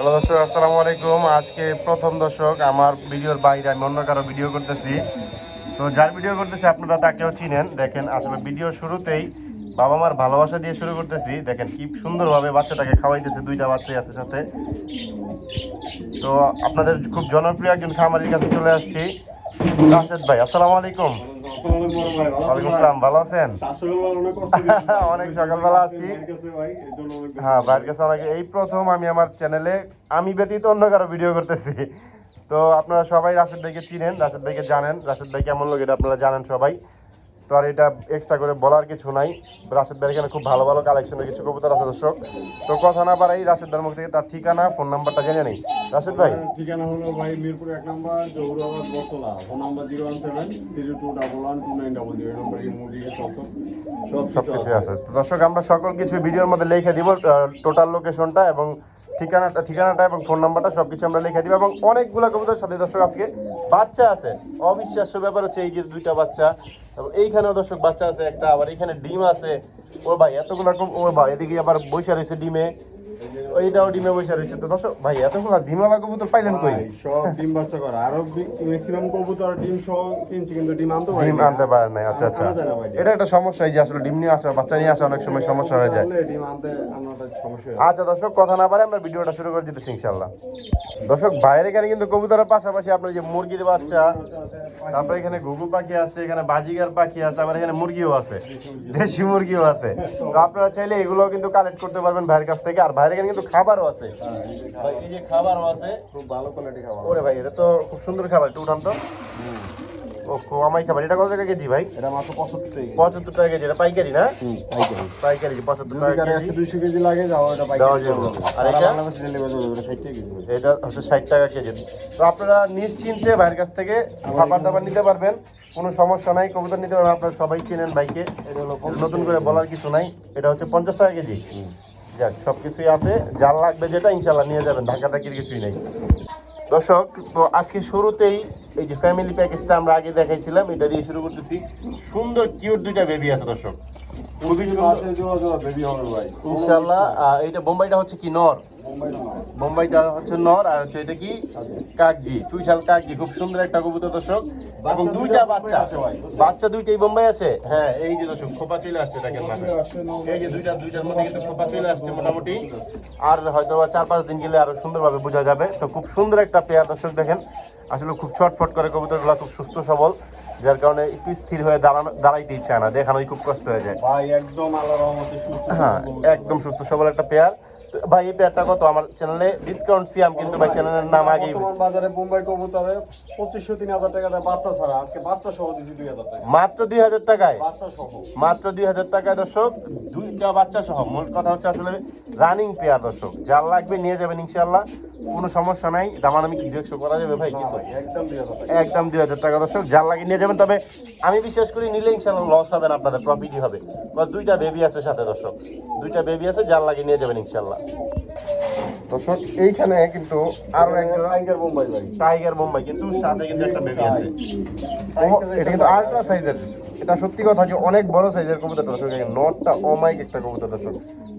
Hello দর্শক, আসসালামু আলাইকুম। আজকে প্রথম দর্শক, আমার ভিডিওর বাইরে আমি অন্য কারও ভিডিও করতেছি। তো যার ভিডিও করতেছি আপনারা তাকেও চিনেন। দেখেন, আসলে ভিডিও শুরুতেই বাবা মার ভালোবাসা দিয়ে শুরু করতেছি। দেখেন, কি সুন্দরভাবে বাচ্চাটাকে খাওয়াইতেছে, দুইটা বাচ্চাই আছে সাথে। তো আপনাদের খুব জনপ্রিয় একজন খামারির কাছে চলে আসছি। রাশেদ ভাই, আসসালামু আলাইকুম। ওয়ালাইকুম আসসালাম ভালো আছেন? অনেক সকালবেলা আসছি। হ্যাঁ ভাইয়ের কাছে অনেক এই প্রথম আমি আমার চ্যানেলে আমি ব্যতীত অন্য কারও ভিডিও করতেছি। তো আপনারা সবাই রাশেদ ভাইকে চিনেন রাশেদ ভাইকে জানেন। রাশেদ ভাই কেমন লোক এটা আপনারা জানেন সবাই। তো আর এটা এক্সট্রা করে বলার কিছু নাই। রাশেদ ভাইয়ের এখানে খুব ভালো ভালো কালেকশনের কিছু কবুতর আছে দর্শক। তো কথা না পারাই রাশেদ ভাইয়ের মুখ থেকে তার ঠিকানা ফোন নাম্বারটা জেনে নেই। রাশেদ ভাই। ঠিকানা হলো ভাই মিরপুর এক number Jahurabad Battala. Phone number zero one seven three two double one two nine double zero number সব কিছু আছে। তো দর্শক আমরা সকল কিছু ভিডিওর মধ্যে লিখে দিব টোটাল লোকেশনটা এবং ঠিকানাটা ঠিকানাটা এবং ফোন নাম্বারটা সব কিছু আমরা লিখে দিব এবং অনেকগুলো কবুতর সাথে দর্শক আজকে বাচ্চা আছে। অবিশ্বাস্য ব্যাপার হচ্ছে এই যে দুইটা বাচ্চা এবং এইখানেও দর্শক, বাচ্চা আছে, একটা, আবার এখানে ডিম আছে। ও ভাই, এতগুলো ও ভাই, এদিকে আবার বসে রয়েছে ডিমে। এইটাও ডিমে বৈশা রয়েছে। তো দর্শক ভাই এতগুলো ডিমওয়ালা কবুতর পাইলেন কই? সব ডিম বাচ্চা করে। আরও ম্যাক্সিমাম কবুতর ডিম সহ কিনছি কিন্তু ডিম আনতে পারি ডিম আনতে পারেন নাই। আচ্ছা আচ্ছা। না ভাই। এটা একটা সমস্যা এই যে আসলে ডিম নিয়ে আসা বাচ্চা নিয়ে আসা অনেক সময় সমস্যা হয়ে যায়। ডিম আনতে আনাটা সমস্যা। আচ্ছা দর্শক কথা না পারে আমরা ভিডিওটা শুরু করে দিতেছি ইনশাল্লাহ দর্শক বাইরে এখানে কিন্তু কবুতরের পাশাপাশি আপনার যে মুরগির বাচ্চা তারপরে এখানে ঘুঘু পাখি আছে এখানে বাজিগার পাখি আছে আবার এখানে মুরগিও আছে দেশি মুরগিও আছে। তো আপনারা চাইলে এগুলো কিন্তু কালেক্ট করতে পারবেন ভাইয়ের কাছ থেকে আর এখানে কিন্তু খাবারও আছে। এই যে ভাই, এই যে খাবারও আছে। খুব ভালো কোয়ালিটি খাবার। ওরে ভাই এটা তো খুব সুন্দর খাবার একটু উঠান তো। ও খাবার। এটা কত টাকা কেজি ভাই? এটা মাত্র পঁচাত্তর টাকা পঁচাত্তর টাকা কেজি এটা পাইকারি না? পাইকারি। পাইকারি পঁচাত্তর টাকা কেজি। লাগে এটা পাইকারি। আর হচ্ছে ষাট টাকা কেজি। তো আপনারা নিশ্চিন্তে ভাইয়ের কাছ থেকে খাবার দাবার নিতে পারবেন। কোনো সমস্যা নাই কবুতর নিতে পারবেন। আপনারা সবাই চেনেন হলো নতুন করে বলার কিছু নাই। এটা হচ্ছে পঞ্চাশ টাকা কেজি। যাক সব কিছুই আছে। যার লাগবে যেটা ইনশাল্লাহ নিয়ে যাবেন। ঢাকা থাকির কিছুই নেই। দর্শক তো আজকে শুরুতেই এই যে ফ্যামিলি প্যাকেজটা আমরা আগে দেখাইছিলাম এটা দিয়ে শুরু করতেছি। সুন্দর কিউট দুইটা বেবি আছে দর্শক। খুবই সুন্দর। ইনশাল্লাহ এইটা বোম্বাইটা হচ্ছে কি নর? বোম্বাইটা হচ্ছে নর আর হচ্ছে এটা কি? কাকজি। চুইশাল কাকজি খুব সুন্দর একটা কবুতর দর্শক। এবং দুইটা বাচ্চা। বাচ্চা দুইটাই বোম্বাই আছে হ্যাঁ এই যে দর্শক খোপা চলে আসছে দেখেন এই যে দুইটা দুইটার মধ্যে কিন্তু খোপা চলে আসছে মোটামুটি। আর হয়তো চার পাঁচ দিন গেলে আরও সুন্দরভাবে বোঝা যাবে। তো খুব সুন্দর একটা পেয়ার দর্শক দেখেন। আসলে খুব ছটফট করে কবুতরগুলো খুব সুস্থ সবল। যার কারণে একটু স্থির হয়ে দাঁড়ানো দাঁড়াইতে ইচ্ছা না দেখানোই খুব কষ্ট হয়ে যায়। ভাই একদম আল্লাহর রহমতে সুস্থ হ্যাঁ একদম সুস্থ সবল একটা পেয়ার ভাই এই পেয়ারটা কত? আমার চ্যানেলে ডিসকাউন্ট সিয়াম কিন্তু ভাই চ্যানেলের নাম আগেই বর্তমান বাজারে মুম্বাই কবুতরে পঁচিশশো তিন হাজার টাকা দেয় বাচ্চা ছাড়া। আজকে বাচ্চা সহ দুই হাজার টাকা। মাত্র দুই হাজার টাকায়? বাচ্চা সহ। মাত্র দুই হাজার টাকায় দর্শক দুইটা বাচ্চা সহ। মূল কথা হচ্ছে আসলে রানিং পেয়ার দর্শক। যার লাগবে নিয়ে যাবেন ইনশাল্লাহ কোনো সমস্যা নাই দামানামি কি একশো করা যাবে ভাই? কিছু একদম দুই হাজার টাকা। দুই দর্শক যার লাগে নিয়ে যাবেন তবে আমি বিশ্বাস করি নিলে ইনশাল্লাহ লস হবে না আপনাদের প্রফিটই হবে। বাস দুইটা বেবি আছে সাথে দর্শক। দুইটা বেবি আছে যার লাগে নিয়ে যাবেন ইনশাল্লাহ দর্শক এইখানে কিন্তু আরও একজন টাইগার মুম্বাই ভাই। টাইগার মুম্বাই কিন্তু সাথে কিন্তু একটা বেবি আছে। এটা কিন্তু আল্ট্রা সাইজের এটা সত্যি কথা যে অনেক বড় সাইজের কবুতর দর্শক। দেখেন নটটা অমাইক একটা কবুতর দর্শক।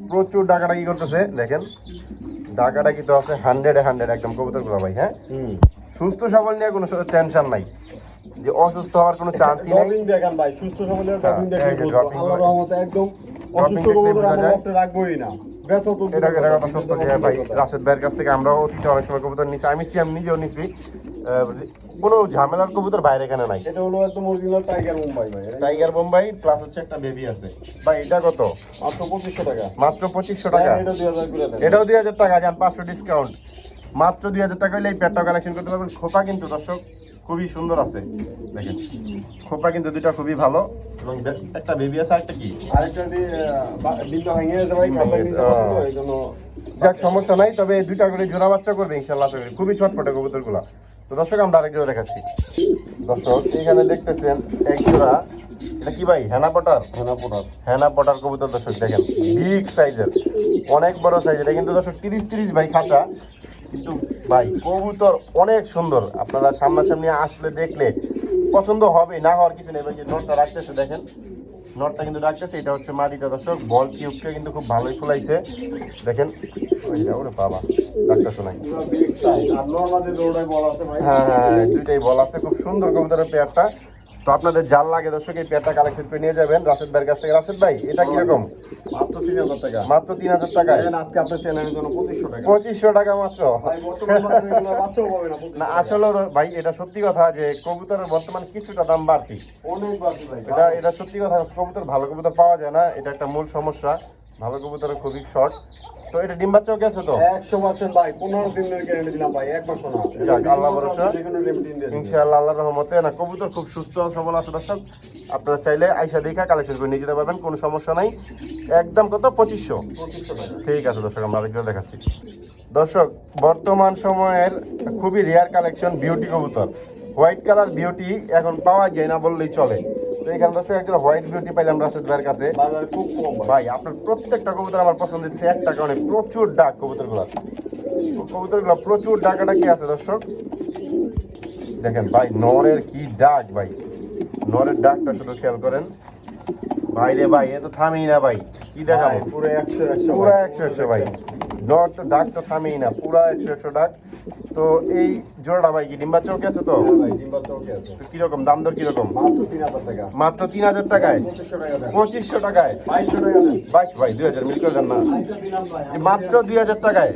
প্রচুর ডাকাটা কি করতেছে দেখেন। ডাকাটা কিন্তু আছে হান্ড্রেডে হান্ড্রেড একদম কবুতরগুলো ভাই হ্যাঁ? সুস্থ সবল নিয়ে কোনো টেনশন নাই। যে অসুস্থ হওয়ার কোনো চান্সই নেই। দেখেন ভাই সুস্থ সবল ড্রপিং হ্যাঁ, দেখেন এই যে আল্লাহর রহমতে একদম অসুস্থ কবুতর আমরা রাখবোই না। এটা কথা সত্য যে ভাই রাশেদ ভাইয়ের কাছ থেকে আমরাও অতীতে অনেক সময় কবুতর নিছি। আমি আমি নিজেও নিছি। আহ, কোনো ঝামেলার কবুতর বাইরে এখানে নাই? এটা হলো একদম অরিজিনাল টাইগার মুম্বাই ভাই। টাইগার বোম্বাই প্লাস হচ্ছে একটা বেবি আছে। ভাই এটা কত? মাত্র পঁচিশশো টাকা। মাত্র পঁচিশশো টাকা। এটাও দুই হাজার টাকা যান পাঁচশো ডিসকাউন্ট মাত্র দুই হাজার টাকা হলে এই প্যাডটা কালেকশন করতে পারবেন। খোপা কিন্তু দর্শক খুবই সুন্দর আছে। দেখেন খোপা কিন্তু দুইটা খুবই ভালো। এবং একটা বেবি আছে একটা কি? আরেকটা যাক সমস্যা নাই তবে দুইটা করে জোড়া বাচ্চা করবে ইনশাল্লাহ খুবই ছটফটে কবুতরগুলা। তো দর্শক আমরা আরেক জোড়া দেখাচ্ছি। দর্শক এখানে দেখতেছেন এক জোড়া। এটা কি ভাই? Henna pouter henna pouter henna pouter কবুতর দর্শক দেখেন বিগ সাইজের অনেক বড় সাইজের এটা কিন্তু দর্শক তিরিশ তিরিশ ভাই খাঁচা। কিন্তু ভাই কবুতর অনেক সুন্দর। আপনারা সামনাসামনি আসলে দেখলে পছন্দ হবে না হওয়ার কিছু নেই। ভাই যে নটটা রাখতেছে দেখেন নটটা কিন্তু রাখতেছে। এটা হচ্ছে মাটিটা দর্শক বল কিউবকে কিন্তু খুব ভালোই ফুলাইছে। দেখেন ওরে বাবা। ডাক্তার শোনাই। হ্যাঁ হ্যাঁ হ্যাঁ, দুইটাই বল আছে। খুব সুন্দর কবুতরের পেয়ারটা। তো আপনাদের জাল লাগে দর্শক এই পেয়ারটা কালেকশন করে নিয়ে যাবেন রাশেদ ভাইয়ের কাছ থেকে। রাশেদ ভাই এটা কীরকম? মাত্র তিন হাজার টাকা। মাত্র তিন হাজার টাকায়? আজকে আপনার চ্যানেলের জন্য পঁচিশশো টাকা। পঁচিশশো টাকা মাত্র? না 2500 না টাকা। আসলে ভাই এটা সত্যি কথা যে কবুতরের বর্তমান কিছুটা দাম বাড়তি। অনেক বাড়তি ভাই এটা এটা সত্যি কথা কবুতর ভালো কবুতর পাওয়া যায় না। এটা একটা মূল সমস্যা। ভালো কবুতরের খুবই শর্ট তো এটা ডিম বাচ্চাও গেছে তো? একশো পার্সেন্ট ভাই পনেরো দিনের গ্যারান্টি দিলাম ভাই এক মাসও না। যাক, আল্লাহ ভরসা। ইনশাআল্লাহ আল্লাহর রহমতে। না কবুতর খুব সুস্থ সবল আছে দর্শক। আপনারা চাইলে আইসা দেখা কালেকশন করে নিয়ে যেতে পারবেন কোনো সমস্যা নাই। একদম কত? পঁচিশশো। পঁচিশশো টাকা ঠিক আছে দর্শক আমরা আরেকজন দেখাচ্ছি। দর্শক বর্তমান সময়ের খুবই রেয়ার কালেকশন বিউটি কবুতর। হোয়াইট কালার বিউটি এখন পাওয়া যায় না বললেই চলে। তো এখানে দর্শক একটা হোয়াইট বিউটি পাইলাম রাশেদ ভাইয়ের কাছে। বাজারে খুব কম ভাই। ভাই আপনার প্রত্যেকটা কবুতর আমার পছন্দ হচ্ছে একটা কারণে প্রচুর ডাক কবুতরগুলো। কবুতরগুলো প্রচুর ডাকাটা কি আছে দর্শক। দেখেন ভাই নরের কি ডাক ভাই। নরের ডাকটা শুধু খেয়াল করেন। ভাই রে ভাই এ তো থামেই না ভাই কি দেখাবো? পুরো একশো একশো পুরা একশো ভাই। নর তো ডাক তো থামেই না পুরা একশো একশো ডাক। তো এই জোড়াটা ভাই কি ডিম্বা চৌকে আছে তো? হ্যাঁ আছে। তো কীরকম দাম দর কীরকম? মাত্র তিন হাজার টাকায়? পঁচিশশো টাকায়? বাইশ ভাই দুই হাজার মিল করে দেন না। ভাই। মাত্র দুই হাজার টাকায়?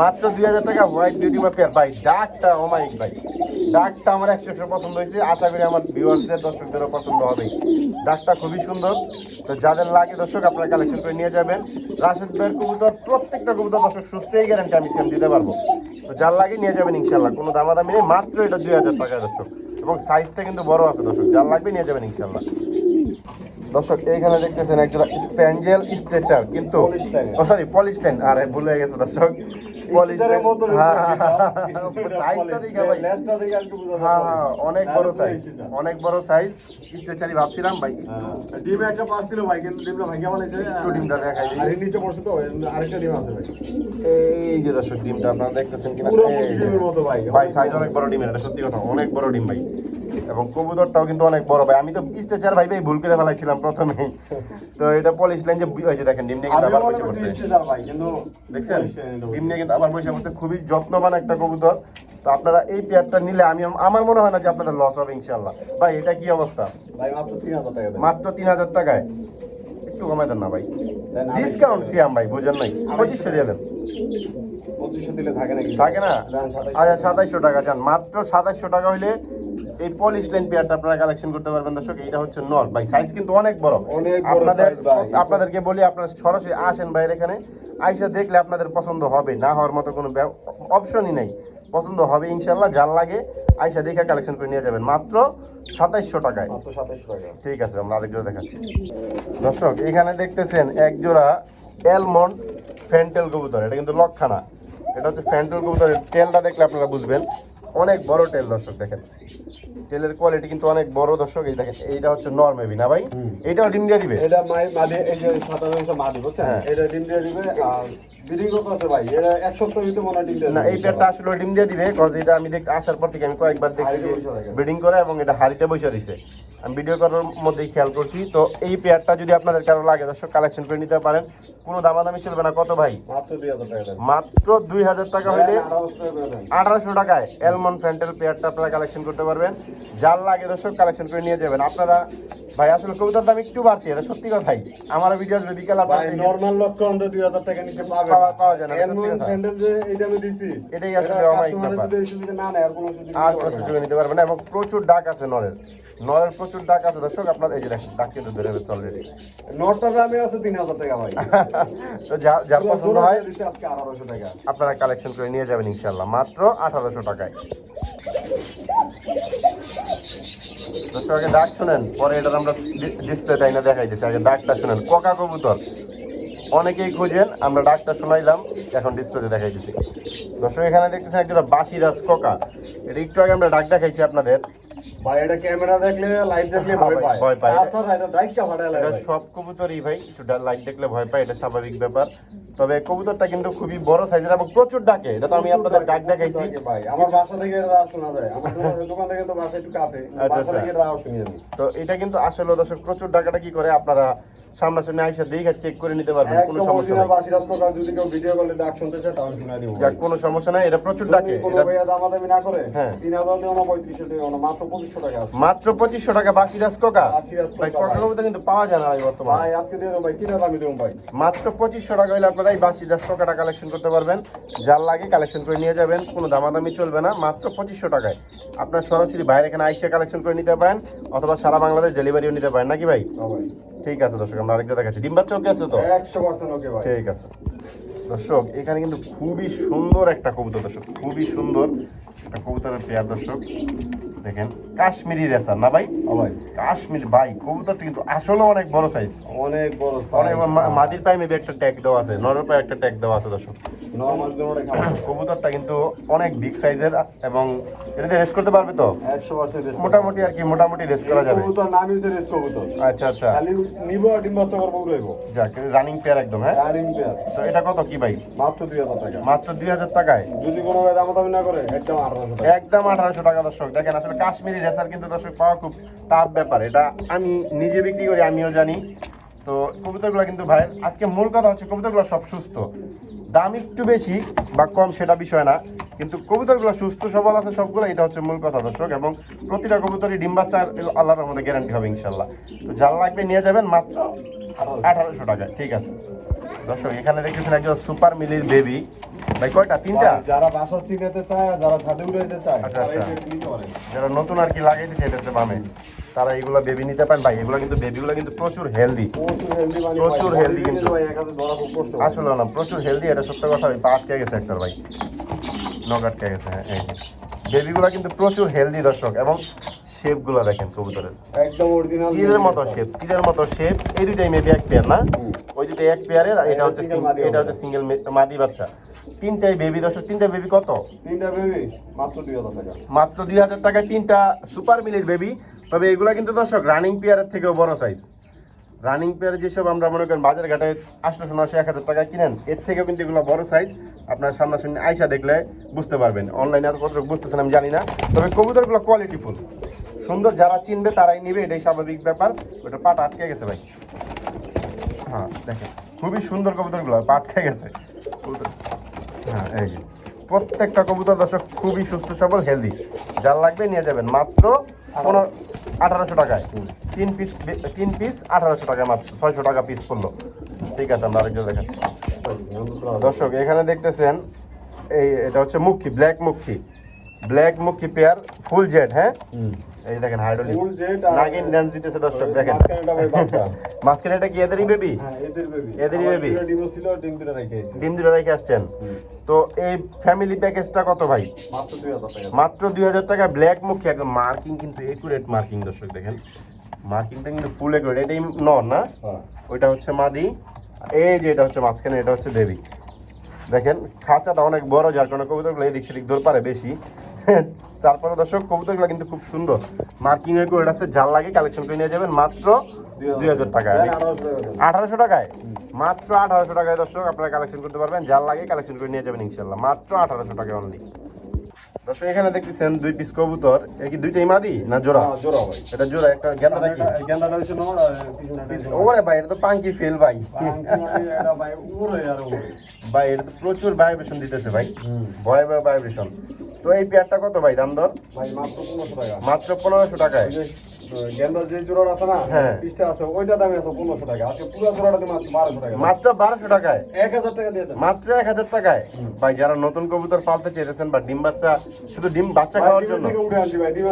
মাত্র দুই হাজার টাকা হোয়াইট বিউটি বা পেয়ার ভাই ডাকটা অমায়িক ভাই। ডাকটা আমার একশো একশো পছন্দ হয়েছে। আশা করি আমার ভিউয়ার্সদের দর্শকদেরও পছন্দ হবে। ডাকটা খুবই সুন্দর। তো যাদের লাগে দর্শক আপনারা কালেকশন করে নিয়ে যাবেন। রাশেদ ভাইয়ের কবুতর প্রত্যেকটা কবুতর দর্শক সুস্থই গ্যারান্টি আমি সেম দিতে পারব। তো যার লাগে নিয়ে যাবেন ইনশাল্লাহ কোনো দামাদামি নেই মাত্র এটা দুই হাজার টাকা দর্শক। এবং সাইজটা কিন্তু বড় আছে দর্শক যার লাগবে নিয়ে যাবেন ইনশাল্লাহ দর্শক এইখানে দেখতেছেন একজোড়া স্প্যাঙ্গেল স্ট্রেচার কিন্তু সরি পলিশ লাইন আরে ভুলে গেছে দর্শক। হ্যাঁ হ্যাঁ হ্যাঁ। অনেক বড় সাইজ অনেক বড় সাইজ স্ট্রেচারই ভাবছিলাম ভাই। ডিমে একটা পাস ছিল ভাই কিন্তু ডিমটা ভাঙিয়া বলেছে একটু ডিমটা দেখাই আর নিচে পড়ছে তো আরেকটা ডিম আছে ভাই। এই যে দর্শক ডিমটা আপনারা দেখতেছেন কিনা? পুরো ডিমের মতো ভাই। ভাই সাইজ অনেক বড় ডিমের এটা সত্যি কথা অনেক বড় ডিম ভাই। এবং কবুতরটাও কিন্তু অনেক বড় ভাই। আমি তো স্ট্রেচার ভাই ভাই ভুল করে ফেলাইছিলাম প্রথমেই। তো এটা পলিশ লাইন যে ওই যে দেখেন ডিমটা কিন্তু আবার বসে পড়ছে। স্টিচার দেখছেন? polish line এটা ডিম নিয়ে কিন্তু আবার বসে পড়ছে। খুবই যত্নবান একটা কবুতর। তো আপনারা এই পেয়ারটা নিলে আমি আমার মনে হয় না যে আপনাদের লস হবে ইনশাল্লাহ ভাই এটা কি অবস্থা? ভাই মাত্র তিন হাজার টাকা মাত্র তিন হাজার টাকায়? একটু কমাই দেন না ভাই। ডিসকাউন্ট সিয়াম ভাই বুঝেন নাই। পঁচিশশো দিয়ে দেন। পঁচিশশো দিলে থাকে নাকি? থাকে না? আচ্ছা সাতাইশশো টাকা যান। মাত্র সাতাইশশো টাকা হইলে এই পলিশ লাইন পেয়ারটা আপনারা কালেকশন করতে পারবেন দর্শক। এটা হচ্ছে নট ভাই সাইজ কিন্তু অনেক বড়। অনেক আপনাদের আপনাদেরকে বলি আপনারা সরাসরি আসেন বাইরে এখানে। আইসা দেখলে আপনাদের পছন্দ হবে। না হওয়ার মতো কোনো অপশনই নেই। পছন্দ হবে ইনশাল্লাহ যার লাগে আইসা দেখে কালেকশন করে নিয়ে যাবেন। মাত্র সাতাইশশো টাকায়। ঠিক আছে আমরা আরেকজোড়া দেখাচ্ছি। দর্শক এখানে দেখতেছেন এক জোড়া অ্যালমন্ড ফ্যান্টেল কবুতর। এটা কিন্তু লক্ষানা এটা হচ্ছে ফ্যান্টেল কবুতরের টেলটা দেখলে আপনারা বুঝবেন। অনেক বড় টেল দর্শক দেখেন। টেলের কোয়ালিটি কিন্তু অনেক বড় দর্শক এই দেখেন এইটা হচ্ছে নর মেবি না ভাই? এটাও ডিম দিয়ে দিবে? এটা মাদি এই যে ইঞ্চি মাদি বুঝছেন? হ্যাঁ। এটা ডিম দিয়ে দিবে আর ব্রিডিং করতে ভাই এটা এক সপ্তাহ ভিতরে মনে ডিম দিয়ে না। এই পেয়ারটা আসলে ডিম দিয়ে দিবে কজ এটা আমি আসার পর থেকে আমি কয়েকবার দেখছি। ব্রিডিং করে এবং এটা হাড়িতে বসে রয়েছে। আমি ভিডিও করার মধ্যেই খেয়াল করছি। তো এই পেয়ারটা যদি আপনাদের কারও লাগে দর্শক কালেকশন করে নিতে পারেন। কোনো দামাদামি চলবে না। কত ভাই? মাত্র দুই হাজার টাকা হইলে আঠারোশো টাকায় পেয়ারটা আপনারা কালেকশন করতে পারবেন। যার লাগে দর্শক কালেকশন করে নিয়ে যাবেন। আপনারা ভাই আসলে কবিতার দাম একটু বাড়ছে এটা সত্যি কথাই। আমার ভিডিও আসবে বিকেল আপনারা দেখে- লক্ষ্য দুই হাজার টাকা নিচে পাবে। পাওয়া- পাওয়া যায় না, সত্যি এমন কথা। স্যান্ডেল যে এই দামে দিছি এটাই আসলে অমায়িক ব্যাপার। যদি না আর কোনো সুযোগ আর কোনো পারবে নিতে পারবেন না এবং প্রচুর ডাক আছে নরের নরের প্রচুর ডাক আছে দর্শক আপনার এই যে ডাক কিন্তু ধরে গেছে অলরেডি নটটার দামে আছে তিন হাজার টাকা ভাই। তো যার পছন্দ হয় আজকে আঠারোশো টাকা। আপনারা কালেকশন করে নিয়ে যাবেন ইনশাল্লাহ মাত্র আঠারোশো টাকায়। দর্শক আগে ডাক শোনেন পরে এটা আমরা ডিসপ্লে তাই না দেখাই দিচ্ছি আগে ডাকটা শোনেন কোকা কবুতর। অনেকেই খুঁজেন আমরা ডাকটা শোনাইলাম এখন ডিসপ্লেতে দেখাই দিচ্ছি দর্শক এখানে দেখতেছেন একটা বাসিরাজ কোকা। এটা একটু আগে আমরা ডাক দেখাইছি আপনাদের। ভাই এটা ক্যামেরা দেখলে লাইট দেখলে ভয় পায়। ভয় পায়। তাছাড়া এটা ডাইটটা ফাটায় লাগে এটা সব কবুতরই ভাই একটু লাইট দেখলে ভয় পায় এটা স্বাভাবিক ব্যাপার। তবে কবুতরটা কিন্তু খুবই বড় সাইজের এবং প্রচুর ডাকে। এটা তো আমি আপনাদের ডাক দেখাইছি। ভাই। আমার বাসা থেকে এটা শোনা যায়। আমার দোকান- দোকান থেকে তো বাসা একটু কাছে। আচ্ছা, বাসা আচ্ছা। থেকে এটা শুনি আমি। তো এটা কিন্তু আসলে দর্শক প্রচুর ডাকাটা কি করে। আপনারা সামনাসামনি আইসা দেখে চেক করে নিতে পারবেন কোনো সমস্যা নাই। বাসিরাজ যদি কেউ ভিডিও কলে ডাক শুনতে চায় তাহলে শুনে দিব যাক কোনো সমস্যা নাই এটা প্রচুর ডাকে। কোনো এটা ভাইয়া দামাদামি না করে হ্যাঁ। তিন হাজার দেওয়া না পঁয়ত্রিশশো দেওয়া না মাত্র পঁচিশশো টাকা আছে। মাত্র পঁচিশশো টাকা বাকি কোকা বাসিরাজ ভাই কোকা কবুতর কিন্তু পাওয়া যায় না ভাই বর্তমানে। ভাই আজকে দিয়ে দেবো ভাই হাজার আমি দেবো ভাই। মাত্র পঁচিশশো টাকা হলে আপনারা এই বাসি ড্রেস কোকাটা কালেকশন করতে পারবেন। যার লাগে কালেকশন করে নিয়ে যাবেন কোনো দামাদামি চলবে না মাত্র পঁচিশশো টাকায়। আপনার সরাসরি বাইরে এখানে আইসে কালেকশন করে নিতে পারেন অথবা সারা বাংলাদেশ ডেলিভারিও নিতে পারেন। নাকি ভাই? ভাই। ঠিক আছে দর্শক আমরা আরেকটা দেখাচ্ছি। ডিম বাচ্চা ওকে আছে তো? একশো পার্সেন্ট ওকে ভাই। ঠিক আছে। দর্শক এখানে কিন্তু খুবই সুন্দর একটা কবুতর দর্শক খুবই সুন্দর একটা কবুতরের পেয়ার দর্শক। দেখেন কাশ্মীরি রেসার না ভাই? ভাই। কাশ্মীর ভাই কবুতরটা কিন্তু আসলে অনেক বড় সাইজ অনেক বড় অনেক মাদির পায়ে মেবি একটা ট্যাগ দেওয়া আছে নরের পায়ে একটা ট্যাগ দেওয়া আছে দর্শক। কবুতরটা কিন্তু অনেক বিগ সাইজের এবং এটাতে রেস করতে পারবে তো? মোটামুটি আর কি মোটামুটি রেস করা যাবে। কবুতর নাম রেস কবুতর। আচ্ছা আচ্ছা। খালি নিব ডিম বাচ্চা করব উড়াইব। যাক রানিং পেয়ার একদম হ্যাঁ? রানিং পেয়ার তো এটা কত কি ভাই? মাত্র দুই হাজার টাকা। মাত্র দুই হাজার টাকায়? যদি কোনো ভাই দামাদামি না করে একদম আঠারোশো টাকা। একদম আঠারোশো টাকা দর্শক। দেখেন আসলে কাশ্মীরি রেসার কিন্তু দর্শক পাওয়া খুব টাফ ব্যাপার। এটা আমি নিজে বিক্রি করি, আমিও জানি। তো কবুতরগুলো কিন্তু ভাই, আজকে মূল কথা হচ্ছে কবুতরগুলো সব সুস্থ। দাম একটু বেশি বা কম সেটা বিষয় না, কিন্তু কবুতরগুলো সুস্থ, সবল আছে সবগুলো এটা হচ্ছে মূল কথা দর্শক। এবং প্রতিটা কবুতরই ডিম বাচ্চা আল্লাহর মধ্যে গ্যারান্টি হবে ইনশাল্লাহ তো যার লাগবে নিয়ে যাবেন মাত্র আঠারোশো টাকা ঠিক আছে? দর্শক, এখানে দেখতেছেন একজন সুপার মিলির বেবি ভাই কয়টা? তিনটা? যারা বাসা চিনাতে চায় যারা ছাদে উড়াইতে চায় আচ্ছা, আচ্ছা। যারা নতুন আর কি লাগাইতে চাইতেছে বামে তারা এগুলো বেবি নিতে পারেন। ভাই এগুলো কিন্তু বেবিগুলো কিন্তু প্রচুর হেলদি প্রচুর হেলদি মানে ভাই, কিন্তু। ভাই আসলে না প্রচুর হেলদি এটা সত্য কথা ওই পা আটকে গেছে একটার ভাই। নখ আটকে গেছে হ্যাঁ এই বেবিগুলো কিন্তু প্রচুর হেলদি দর্শক এবং শেপগুলো দেখেন কবুতরের। একদম অরিজিনাল তীরের মতো শেপ তীরের মতো শেপ এই দুইটাই মেবি এক পেয়ার না? ওই দুটো এক পেয়ারের আর এটা হচ্ছে এটা হচ্ছে সিঙ্গেল মাদি বাচ্চা। তিনটাই বেবি দর্শক তিনটা বেবি কত? তিনটা বেবি মাত্র দুই হাজার টাকা। মাত্র দুই হাজার টাকায় তিনটা সুপার মিলির বেবি তবে এগুলা কিন্তু দর্শক রানিং পেয়ারের থেকেও বড় সাইজ রানিং পেয়ার যেসব আমরা মনে করেন বাজার ঘাটে আটশোশো নশো এক হাজার টাকা কিনেন এর থেকেও কিন্তু এগুলো বড় সাইজ আপনার সামনাসামনি আইসা দেখলে বুঝতে পারবেন। অনলাইনে এত কত বুঝতেছেন আমি জানি না। তবে কবুতরগুলো কোয়ালিটি ফুল সুন্দর যারা চিনবে তারাই নিবে এটাই স্বাভাবিক ব্যাপার। ওটা পাট আটকে গেছে ভাই। হ্যাঁ দেখেন। খুবই সুন্দর কবুতরগুলো পাট খেয়ে গেছে। কবুতর হ্যাঁ এই যে। প্রত্যেকটা কবুতর দর্শক খুবই সুস্থ সবল হেলদি যার লাগবে নিয়ে যাবেন মাত্র পনেরো আঠারোশো টাকায়। তিন পিস তিন পিস আঠারোশো টাকা মাত্র ছয়শো টাকা পিস পড়ল। ঠিক আছে আমরা আরেকজন দেখাচ্ছি। দর্শক এখানে দেখতেছেন এই এটা হচ্ছে মুখী ব্ল্যাক মুখী। ব্ল্যাক মুখী পেয়ার ফুল জেড হ্যাঁ? এই দেখেন হাইড্রোলিক ফুল আর- নাগিন ডান্স দিতেছে দর্শক দেখেন। মাঝখানেটা ভাই বাচ্চা। মাঝখানে এটা কি এদেরই বেবি হ্যাঁ এদের বেবি এদেরই baby? ডিম ছিল ডিম দুটো রেখে ডিম দুটো রেখে আসছেন? তো এই ফ্যামিলি প্যাকেজটা কত ভাই? মাত্র দুই হাজার টাকা। ব্ল্যাক মুখী একদম মার্কিং কিন্তু একুরেট মার্কিং দর্শক দেখেন। মার্কিংটা কিন্তু ফুল একুরেট এটাই নর না? হ্যাঁ। ওইটা হচ্ছে মাদি এই যে এটা হচ্ছে মাঝখানে এটা হচ্ছে দেবী। দেখেন খাঁচাটা অনেক বড় যার কারণে কবুতরগুলো এদিক সেদিক দৌড় পারে বেশি। তারপরে দর্শক কবুতরগুলো কিন্তু খুব সুন্দর। মার্কিং এ করে আছে জাল লাগে কালেকশন করে নিয়ে যাবেন। মাত্র দুই হাজার টাকায়। টাকা। আঠারোশো টাকায়? মাত্র আঠারোশো টাকায় দর্শক আপনারা কালেকশন করতে পারবেন। যার লাগে কালেকশন করে নিয়ে যাবেন ইনশাল্লাহ মাত্র আঠারোশো টাকা অনলি দর্শক এখানে দেখতেছেন দুই পিস কবুতর। এ কি দুইটাই মাদি না জোড়া? জোড়া ভাই। এটা জোড়া একটা গেন্দাটা কি এটা- গেন্দাটা হচ্ছে নর আর পিছনেটা হচ্ছে মাদি। ওরে ভাই এটা তো পাঙ্কি ফেল ভাই। ভাই আর। ভাই এটা তো প্রচুর ভাইব্রেশন দিতেছে ভাই। ভয় ভয় ভাইব্রেশন তো এই পেয়ারটা কত ভাই? দাম দর? ভাই মাত্র পনেরোশো টাকা। মাত্র পনেরোশো টাকায়। যে, জোড়াটা আছে না হ্যাঁ। পিসটা আছে ওইটা দামে আছে পনেরোশো টাকা। আজকে পুরো জোড়াটা দিয়ে মাত্র বারোশো টাকা। মাত্র বারোশো টাকায়? এক হাজার টাকা দিয়ে মাত্র এক হাজার টাকায়? ভাই যারা নতুন কবুতর পালতে চাইতেছেন বা ডিম বাচ্চা শুধু ডিম বাচ্চা খাওয়ার জন্য? ভাই ডিম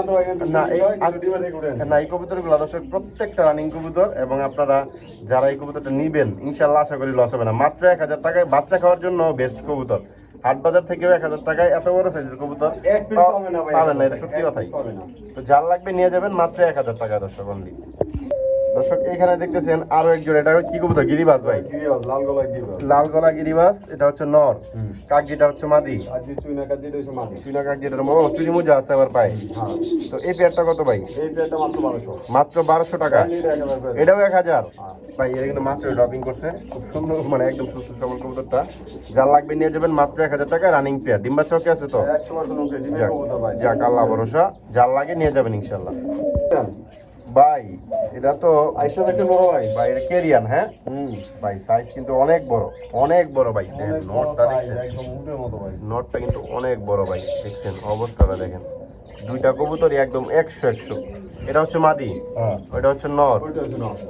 না, এই- না কবুতরগুলো দর্শক প্রত্যেকটা রানিং কবুতর এবং আপনারা যারা এই কবুতরটা নিবেন ইনশাল্লাহ আশা করি লস হবে না। মাত্র এক হাজার টাকায় বাচ্চা খাওয়ার জন্য বেস্ট কবুতর। হাট বাজার থেকেও এক হাজার টাকায় এত বড় সাইজের কবুতর। পাবেন না এটা সত্যি কথাই। তো যার লাগবে নিয়ে যাবেন মাত্র এক হাজার টাকা দর্শক অনলি দর্শক এখানে দেখতেছেন আরও একজন এটা কি কবুতর? গিরিবাজ ভাই। লাল গলা গিরিবাজ। লাল গলা গিরিবাজ এটা হচ্ছে নর। কাকজিটা হচ্ছে মাদি। আর যে চুইনা কাজ যেটা হচ্ছে মাটি চুনা কাকজিটার ও চুরি মোজা আছে আবার পায়ে। হ্যাঁ। তো এই পেয়ারটা কত ভাই? এই প্লেটটা মাত্র বারোশো। মাত্র বারোশো টাকা। এটাও এক হাজার। হ্যাঁ। ভাই এটা কিন্তু মাত্র ড্রপিং করছে। খুব সুন্দর মানে একদম সুস্থ সবল কবুতরটা। যার লাগবে নিয়ে যাবেন মাত্র এক হাজার টাকা রানিং পেয়ার ডিম্বা চকে আছে তো? একশো পার্সেন্ট ওকে ডিমের যাক কবুতর ভাই। যাক আল্লাহ ভরসা। যার লাগে নিয়ে যাবেন ইনশাল্লাহ। ভাই এটা তো আইসা দেখতে বড় ভাই ভাই এটা কেরিয়ান হ্যাঁ? হুম। ভাই সাইজ কিন্তু অনেক বড় অনেক বড় ভাই। নটটা দেখেন। দেখছেন একদম উটের মতো ভাই। নটটা কিন্তু অনেক বড় ভাই দেখছেন? অবস্থাটা দেখেন। দুইটা কবুতরই একদম একশো একশো। এটা হচ্ছে মাদি। হ্যাঁ। ওইটা হচ্ছে নর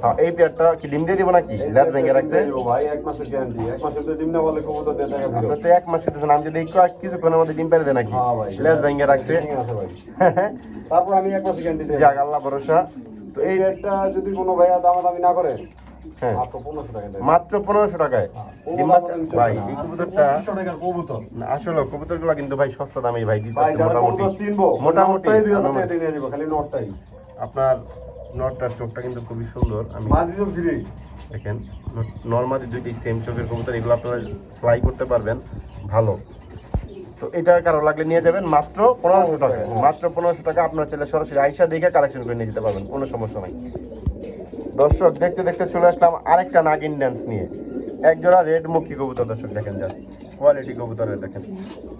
হ্যাঁ এই পেয়ারটা কি ডিম দিয়ে দিব নাকি? ভেঙে রাখছে? ভাই এক মাসের গ্যারান্টি এক মাসের তো ডিম না বলে কবুতর আপনার তো এক আমি যদি কিছুক্ষণের মধ্যে ডিম পেরে দেয় নাকি? হ্যাঁ ভেঙে রাখছে। তারপর আমি এক মাসের গ্যারান্টি দিই যাক আল্লাহ ভরসা। তো এই রেটটা যদি কোনো ভাইয়া দামাদামি না করে হ্যাঁ। মাত্র পনেরোশো টাকায়? ডিম বাচ্চা ভাই এই কবুতরটা পঁচিশশো কবুতর। না, আসলে কিন্তু ভাই সস্তা দামেই ভাই দিতে মোটামুটি। মোটামুটি। আপনার নটটার চোখটা কিন্তু খুবই সুন্দর। আমি দেখেন নর্মালি দুইটি সেম চোখের কবুতর এগুলো আপনারা ফ্লাই করতে পারবেন ভালো। তো এটা কারও লাগলে নিয়ে যাবেন মাত্র পনেরোশো টাকা। মাত্র পনেরোশো টাকা আপনার ছেলে সরাসরি আইসা দেখে কালেকশন করে নিয়ে যেতে পারবেন কোনো সমস্যা নাই। দর্শক দেখতে দেখতে চলে আসলাম আরেকটা নাগিন ড্যান্স নিয়ে। একজোড়া রেড মুখী কবুতর দর্শক দেখেন জাস্ট কোয়ালিটি কবুতরের দেখেন।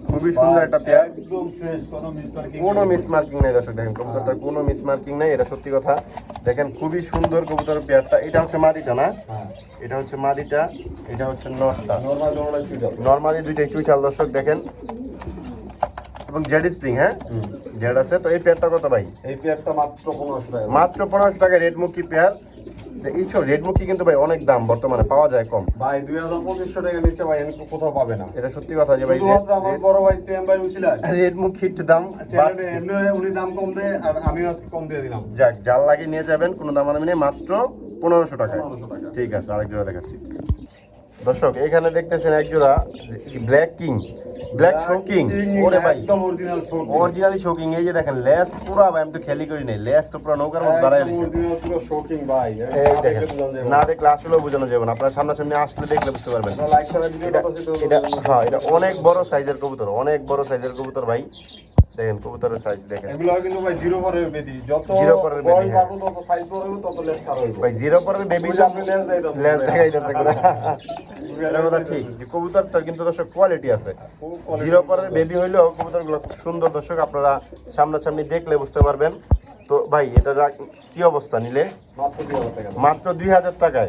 খুবই সুন্দর একটা পেয়ার একদম ফ্রেশ কোনো মিসমার্কিং কোনো মিস মার্কিং নেই দর্শক দেখেন কবুতরটার কোনো মিস মার্কিং নেই এটা সত্যি কথা। দেখেন খুবই সুন্দর কবুতর পেয়ারটা এটা হচ্ছে মাদিটা না? হ্যাঁ। এটা হচ্ছে মাদিটা এটা হচ্ছে নটটা। নরমাল নরমাল দুইটাই চুইচাল দর্শক দেখেন। এবং জেড স্প্রিং হ্যাঁ? জেড আছে। তো এই পেয়ারটা কত ভাই? এই পেয়ারটা মাত্র পনেরোশো টাকা। মাত্র পনেরোশো টাকা রেড মুখী পেয়ার এই সব রেড মুখী কিন্তু ভাই অনেক দাম বর্তমানে পাওয়া যায় কম। ভাই দুই হাজার পঁচিশশো টাকা ভাই আমি কোথাও পাবে না। এটা সত্যি কথা যে ভাই আমার বড় ভাই সিএম ভাই উছিলা রেড দাম এমনি উনি দাম কম দেয় আর আমিও আজকে কম দিয়ে দিলাম। যাক জাল লাগিয়ে নিয়ে যাবেন কোনো দাম নেই মাত্র পনেরোশো টাকা পনেরোশো টাকা। ঠিক আছে আরেক জোড়া দেখাচ্ছি। দর্শক এখানে দেখতেছেন এক জোড়া ব্ল্যাক কিং ব্ল্যাক শোকিং ওরে ভাই একদম অরিজিনাল শোকিং অরিজিনালি শোকিং এই যে দেখেন লেস পুরো ভাই আমি তো খেলি করি নাই। লেস তো পুরো নৌকার মধ্যে দাঁড়ায় রয়েছে। অরিজিনাল পুরো শোকিং ভাই এই দেখেন না। দেখলে আসলে বোঝানো যাবে না। আপনার সামনাসামনি আসলে দেখলে বুঝতে পারবেন। এটা হ্যাঁ এটা অনেক বড় সাইজের কবুতর অনেক বড় সাইজের কবুতর ভাই। দেখেন কবুতরের সাইজ দেখেন। এগুলো কিন্তু ভাই জিরো পরের বেদি যত জিরো পরের। তত সাইজ তত লেস খারাপ ভাই জিরো পরের বেবি আপনি। লেস দেখাইতেছে করে এটা কথা ঠিক। যে কবুতরটার কিন্তু দর্শক কোয়ালিটি আছে। জিরো পরের বেবি হইলেও কবুতরগুলো খুব সুন্দর। দর্শক আপনারা সামনাসামনি দেখলে বুঝতে পারবেন। তো ভাই এটা কি অবস্থা নিলে? মাত্র দুই হাজার টাকায়।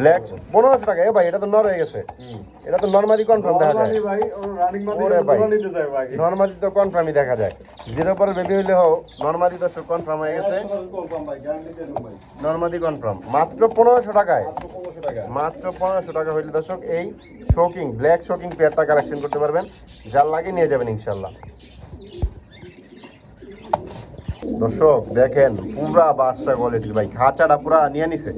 ব্ল্যাক। পনেরোশো টাকা। এ ভাই এটা তো নর হয়ে গেছে। এটা তো নর্মালি কনফার্ম দেখা যায়। নরমালি তো কনফার্মই দেখা যায়। জিরো পরের বেবি হইলে হোক নর্মালি দর্শক কনফার্ম হয়ে গেছে। নর্মালি কনফার্ম মাত্র পনেরোশো টাকায়। মাত্র পনেরোশো টাকা মাত্র পনেরোশো টাকা হইলে দর্শক এই শোকিং ব্ল্যাক শোকিং পেয়ারটা কালেকশন করতে পারবেন। যার লাগে নিয়ে যাবেন ইনশাল্লাহ। দর্শক দেখেন পুরা বাদশা কোয়ালিটির ভাই। খাঁচাটা পুরা নিয়ে নিছে।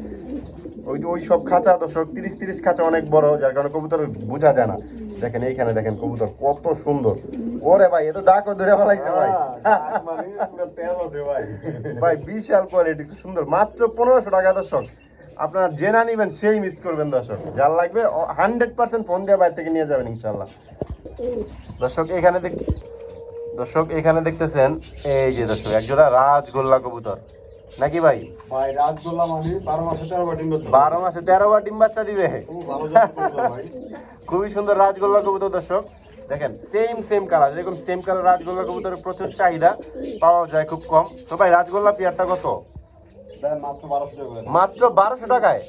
ওই যে ওই সব খাঁচা দর্শক তিরিশ তিরিশ খাঁচা অনেক বড় যার কারণে কবুতর বোঝা যায় না। দেখেন এইখানে দেখেন কবুতর কত সুন্দর। ওরে ভাই এ তো ডাকও ধরে ফেলাইছে ভাই। হ্যাঁ, ভাই। ভাই বিশাল কোয়ালিটি সুন্দর। মাত্র পনেরোশো টাকা দর্শক। আপনারা জেনা নিবেন সেই মিস করবেন দর্শক। যার লাগবে হান্ড্রেড পার্সেন্ট ফোন দিয়ে বাইরে থেকে নিয়ে যাবেন ইনশাল্লাহ দর্শক এখানে দেখ দর্শক এখানে দেখতেছেন এই যে দর্শক একজোড়া রাজগোল্লা কবুতর। নাকি ভাই? ভাই রাজগোল্লা মানে বারো মাসে তেরো ডিম বাচ্চা। বারো মাসে তেরো বার ডিম বাচ্চা দিবে? খুব ভালো ভাই। খুবই সুন্দর রাজগোল্লা কবুতর দর্শক। দেখেন সেম সেম কালার এরকম সেম কালার রাজগোল্লা কবুতরের প্রচুর চাহিদা পাওয়া যায় খুব কম। তো ভাই রাজগোল্লা পেয়ারটা কত? মাত্র বারোশো টাকায়?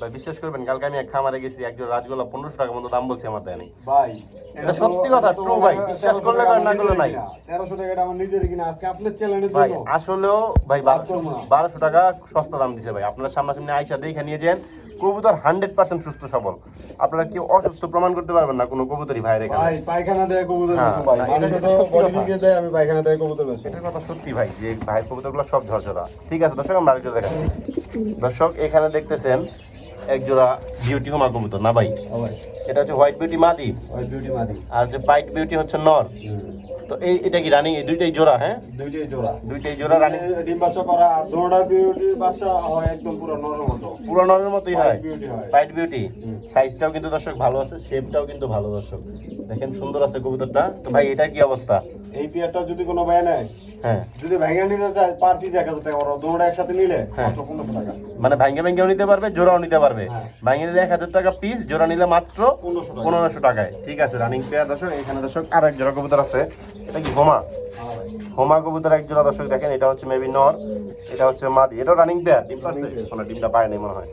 ভাই বিশ্বাস করবেন কালকে আমি এক খামারে গেছি একজন রাজগোলা পনেরোশো টাকা মতো দাম বলছে আমার দেয়নি ভাই এটা সত্যি কথা, ট্রু ভাই। বিশ্বাস করলে না করলে নাই। তেরোশো টাকা আমার নিজের কিনা আজকে আপনার চ্যানেলের ভাই আসলেও ভাই বারোশো বারোশো টাকা সস্তা দাম দিছে ভাই। আপনার সামনাসামনি আইসা দেখে নিয়ে যান কবুতর হান্ড্রেড পার্সেন্ট সুস্থ সবল। আপনারা কি অসুস্থ প্রমাণ করতে পারবেন না কোনো কবুতরই ভাইয়ের এখানে। ভাই পায়খানা দেয় কবুতর হ্যাঁ, ভাই। দেয় আমি পায়খানা দেয় কবুতর এটার কথা সত্যি ভাই যে ভাই কবুতরগুলো সব ঝরঝরা। ঠিক আছে দর্শক আমরা আরেকটা দেখাচ্ছি। দর্শক এখানে দেখতেছেন একজোড়া বিউটি হোমা কবুতর না ভাই? ভাই। এটা হচ্ছে হোয়াইট বিউটি মাদি? হোয়াইট বিউটি মাদি। আর যে পাইট বিউটি হচ্ছে নর। তো এই এটা কি রানিং এই দুইটাই জোড়া হ্যাঁ? দুইটাই জোড়া। দুইটাই জোড়া রানিং ডিম বাচ্চা করা আর দৌড়া বিউটি বাচ্চা হয় একদম পুরো নরের মতো। পুরো নরের মতোই হয়। বিউটি হয়। পাইট বিউটি সাইজটাও কিন্তু দর্শক ভালো আছে শেপটাও কিন্তু ভালো দর্শক। দেখেন সুন্দর আছে কবুতরটা। তো ভাই এটা কি অবস্থা? এই পেয়ারটা যদি কোনো ভাই নেয় হ্যাঁ। যদি ভেঙে নিতে চায় পার পিস এক হাজার টাকা দুটোটা একসাথে নিলে হ্যাঁ। পনেরোশো টাকা। মানে ভাঙ্গে ভেঙ্গেও নিতে পারবে জোড়াও নিতে পারবে। হ্যাঁ। ভাঙ্গে নিলে এক হাজার টাকা পিস জোড়া নিলে মাত্র পনেরোশো টাকায়। ঠিক আছে রানিং পেয়ার দর্শক এখানে দর্শক আর এক জোড়া কবুতর আছে। এটা কি হোমা? হোমা কবুতর এক জোড়া দর্শক দেখেন এটা হচ্ছে মেবি নর এটা হচ্ছে মাদি। এটা রানিং পেয়ার ডিম পারছে। মানে ডিমটা পায় নাই মনে হয়।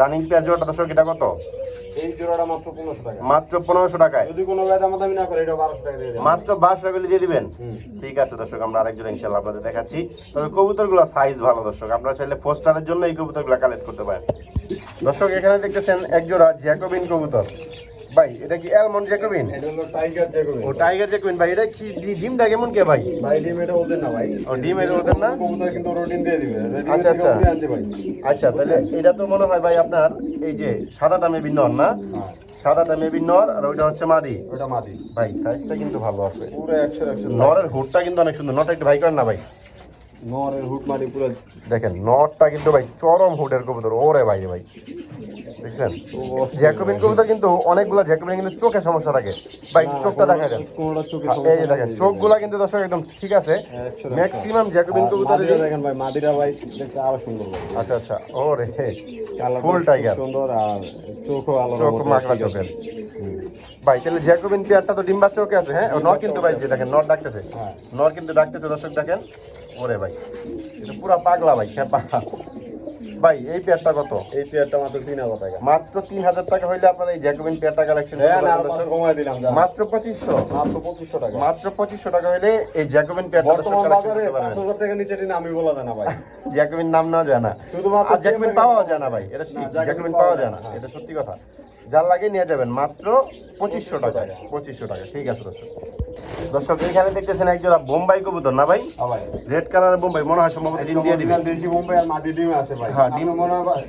রানিং পেয়ার জোড়াটা দর্শক এটা কত? এই জোড়াটা মাত্র পনেরোশো টাকা। মাত্র পনেরোশো টাকায়। যদি কোনো ভাই দাম দামি না করে এটা বারোশো টাকা দিয়ে মাত্র বারোশো টাকা দিয়ে দিবেন? ঠিক আছে দর্শক আমরা আরেকজন ইনশাল্লাহ আপনাদের দেখাচ্ছি। তবে কবুতরগুলো সাইজ ভালো দর্শক আপনারা চাইলে পোস্টারের জন্য এই কবুতরগুলো কালেক্ট করতে পারেন। দর্শক এখানে দেখতেছেন এক জোড়া জ্যাকোবিন কবুতর। ভাই এটা কি অ্যালমন্ড জ্যাকোবিন এটা হলো টাইগার জ্যাকোবিন ও টাইগার জ্যাকোবিন ভাই এটা কি ডিমটা কেমন কে ভাই? ভাই ডিম এটা ওদের না ভাই। ও ডিম এটা ওদের না? কবুতর কিন্তু রুটিন দিয়ে দিবে। আচ্ছা, আচ্ছা। আচ্ছা তাহলে এটা তো মনে হয় ভাই আপনার এই যে সাদাটা মেবি নর না? হ্যাঁ। সাদাটা মেবি নর আর ওইটা হচ্ছে মাদি। ওটা মাদি। ভাই সাইজটা কিন্তু ভালো আছে। পুরো একশো একশো নরের হুডটা কিন্তু অনেক সুন্দর। নটা একটু ভাই করেন না ভাই। নরের হুট মারি পুরো দেখেন নটটা কিন্তু ভাই চরম হুডের কবুতর। ওরে ভাই ভাই। দেখছেন? জ্যাকোবিন কবুতর কিন্তু অনেকগুলো জ্যাকোবিন কিন্তু চোখে সমস্যা থাকে। ভাই চোখটা দেখা কোনটা চোখে এই দেখেন চোখগুলা কিন্তু দর্শক একদম ঠিক আছে। ম্যাক্সিমাম জ্যাকোবিন কবুতর দেখেন ভাই মাদিরা ভাই দেখতে আরও সুন্দর আচ্ছা আচ্ছা। ওরে ফুল টাইগার সুন্দর আর চোখও আলাদা চোখ মাকড়া চোখের। ভাই তাহলে জ্যাকোবিন পেয়ারটা তো ডিম্বা চোখে আছে হ্যাঁ? নর কিন্তু ভাই যে দেখেন নর ডাকতেছে। হ্যাঁ। নর কিন্তু ডাকতেছে দর্শক দেখেন। ওরে ভাই এটা পুরা পাগলা ভাই খেপা ভাই এই পেয়ারটা কত? এই পেয়ারটা মাত্র তিন হাজার টাকা। মাত্র তিন হাজার টাকা হইলে আপনার এই জ্যাকোবিন পেয়ারটা কালেকশন হ্যাঁ কমাই দিলাম মাত্র পঁচিশশো? মাত্র পঁচিশশো টাকা। মাত্র পঁচিশশো টাকা হইলে এই জ্যাকোবিন পেয়ারটা বাজারে পাঁচ হাজার টাকা নিচে আমি বলা যায় না ভাই। জ্যাকোবিন নাম না। শুধুমাত্র আর জ্যাকোবিন পাওয়া rate যায় না ভাই এটা ঠিক জ্যাকোবিন পাওয়া পাওয়া যায় যায় না না, হ্যাঁ। এটা সত্যি কথা। যার লাগে নিয়ে যাবেন মাত্র পঁচিশশো টাকা পঁচিশশো টাকা। ঠিক আছে দর্শক। দর্শক এখানে দেখতেছেন একজোড়া বোম্বাই কবুতর না ভাই? হ্যাঁ রেড কালারের বোম্বাই মনে হয় সম্ভবত ডিম দিয়ে দিবে। দেশি বোম্বাই আর মাদি ডিম আছে ভাই। হ্যাঁ, ডিম- মনে হয়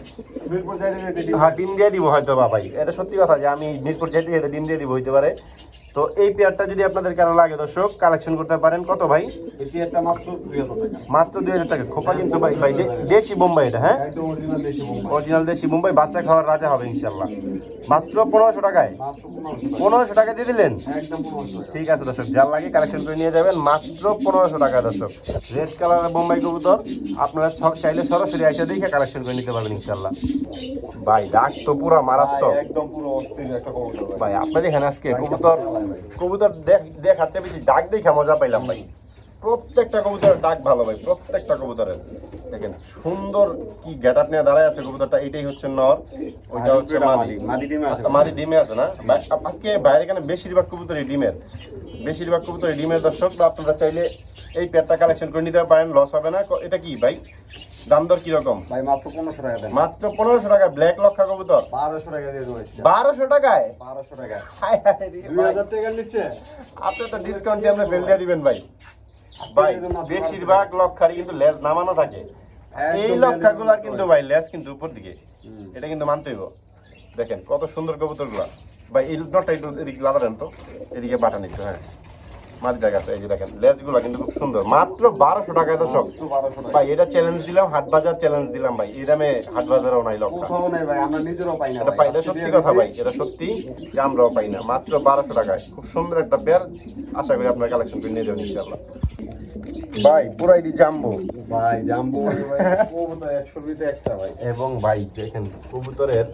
মিরপুর যাইতে যেতে হ্যাঁ ডিম দিয়ে দিব হয়তো বা ভাই। এটা সত্যি কথা যে আমি মিরপুর যেতে যেতে ডিম দিয়ে দিব হইতে পারে। তো এই পেয়ারটা যদি আপনাদের কারও লাগে দর্শক কালেকশন করতে পারেন। কত ভাই? এই পেয়ারটা মাত্র দুই হাজার টাকা। মাত্র দুই হাজার টাকা। খোপা কিন্তু ভাই ভাই দেশি বোম্বাই এটা হ্যাঁ? অরিজিনাল দেশি বোম্বাই। বাচ্চা খাওয়ার রাজা হবে ইনশাল্লাহ মাত্র পনেরোশো টাকায়? পনেরোশো টাকা। দিয়ে দিলেন? ঠিক আছে দর্শক যার লাগে কালেকশন করে নিয়ে যাবেন। মাত্র পনেরোশো টাকা দর্শক। রেড কালারের বোম্বাই কবুতর আপনারা ছ- চাইলে সরাসরি আইসা দেখে কালেকশন করে নিতে পারবেন ইনশাল্লাহ ভাই ডাক তো পুরো মারাত্মক। ভাই, একদম পুরো অস্থির একটা কবুতর ভাই। ভাই আপনার এখানে আজকে কবুতর কবুতর দেখ দেখাচ্ছে বেশি ডাক দেখে মজা পাইলাম ভাই। প্রত্যেকটা কবুতরের ডাক ভালো ভাই প্রত্যেকটা কবুতরের। দেখেন সুন্দর কি গেট আপ নিয়ে দাঁড়ায় আছে কবুতরটা এটাই হচ্ছে নর ওইটা হচ্ছে মাদি। মাদি। ডিমে আছে। না? আজকে বাইরে এখানে বেশিরভাগ কবুতরই ডিমের। বেশিরভাগ কবুতরই ডিমের দর্শক তো আপনারা চাইলে এই পেটটা কালেকশন করে নিতে পারেন লস হবে না। এটা কি ভাই? দাম দর কীরকম ভাই মাত্র পনেরোশো টাকা দেন। মাত্র পনেরোশো টাকা ব্ল্যাক লক্ষা কবুতর বারোশো টাকা দিয়ে দেবো বারোশো টাকায়? বারোশো টাকা। রে দুই হাজার টাকা নিচ্ছে আপনি তো ডিসকাউন্ট দিয়ে আপনি ফেল দিয়ে দিবেন ভাই। ভাই বেশিরভাগ লক্ষারই কিন্তু লেজ নামানো থাকে। এই লক্ষাগুলার কিন্তু ভাই লেজ কিন্তু উপর দিকে। এটা কিন্তু মানতে হইব দেখেন কত সুন্দর কবুতরগুলা। ভাই এই নটটা একটু এদিকে লাদাবেন তো। এদিকে বাটান একটু হ্যাঁ। মাটিটা গেছে এই যে দেখেন লেজগুলা কিন্তু খুব সুন্দর। মাত্র বারোশো টাকায় দর্শক। মাত্র ভাই এটা চ্যালেঞ্জ দিলাম হাট বাজার চ্যালেঞ্জ দিলাম ভাই। এই দামে হাট বাজারেও নাই পাই না এটা পাই এটা সত্যি কথা ভাই এটা সত্যি যে আমরাও পাই না। মাত্র বারোশো টাকায়। খুব সুন্দর একটা পেয়ার আশা করি আপনার কালেকশন করে নিয়ে যাবেন ইনশাল্লাহ ভাই পুরাই দি জাম্বো ভাই জাম্বো কবুতর একশো বিতে একটা ভাই। এবং ভাই দেখেন কবুতরের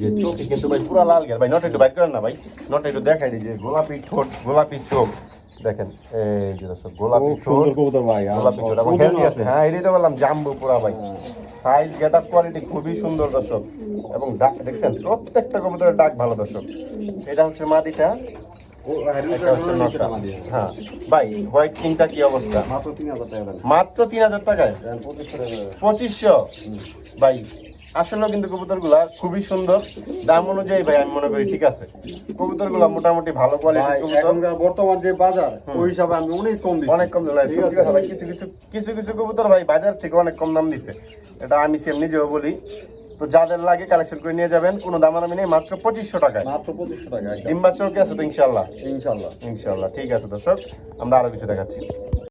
যে চোখে কিন্তু ভাই পুরা লাল গেল ভাই নট একটু বাইক করেন না ভাই। নট একটু দেখাই দিই যে গোলাপি ঠোঁট গোলাপি চোখ। দেখেন এই যে দর্শক গোলাপি সুন্দর কবুতর ভাই গোলাপি চোখ এবং হেলদি আছে। হ্যাঁ এটাই তো বললাম জাম্বো পুরা ভাই। হ্যাঁ। সাইজ গেট আপ কোয়ালিটি খুবই সুন্দর দর্শক। এবং ডাক দেখছেন প্রত্যেকটা কবুতরের ডাক ভালো দর্শক। এটা হচ্ছে মাদিটা। দিয়ে। হ্যাঁ ভাই হোয়াইট কিংটা কি অবস্থা? মাত্র তিন হাজার টাকা মাত্র তিন হাজার টাকায়? টাকা। পঁচিশশো? ভাই আসলে কিন্তু কবুতরগুলা খুবই সুন্দর। দাম অনুযায়ী ভাই আমি মনে করি ঠিক আছে? কবুতরগুলা মোটামুটি ভালো কোয়ালিটির কবুতর। বর্তমান যে বাজার ওই হিসাবে আমি অনেক কম দিচ্ছি অনেক কম দাম ঠিক আছে? ভাই কিছু কিছু কিছু কিছু কবুতর ভাই বাজার থেকে অনেক কম দাম দিচ্ছে এটা আমি সেম নিজেও বলি। তো যাদের লাগে কালেকশন করে নিয়ে যাবেন কোনো দামাদামি নেই মাত্র পঁচিশশো টাকায়। মাত্র পঁচিশশো টাকা একদম। ডিম্বা চৌকে আছে তো ইনশাল্লাহ ইনশাল্লাহ ইনশাল্লাহ ঠিক আছে দর্শক আমরা আরও কিছু দেখাচ্ছি।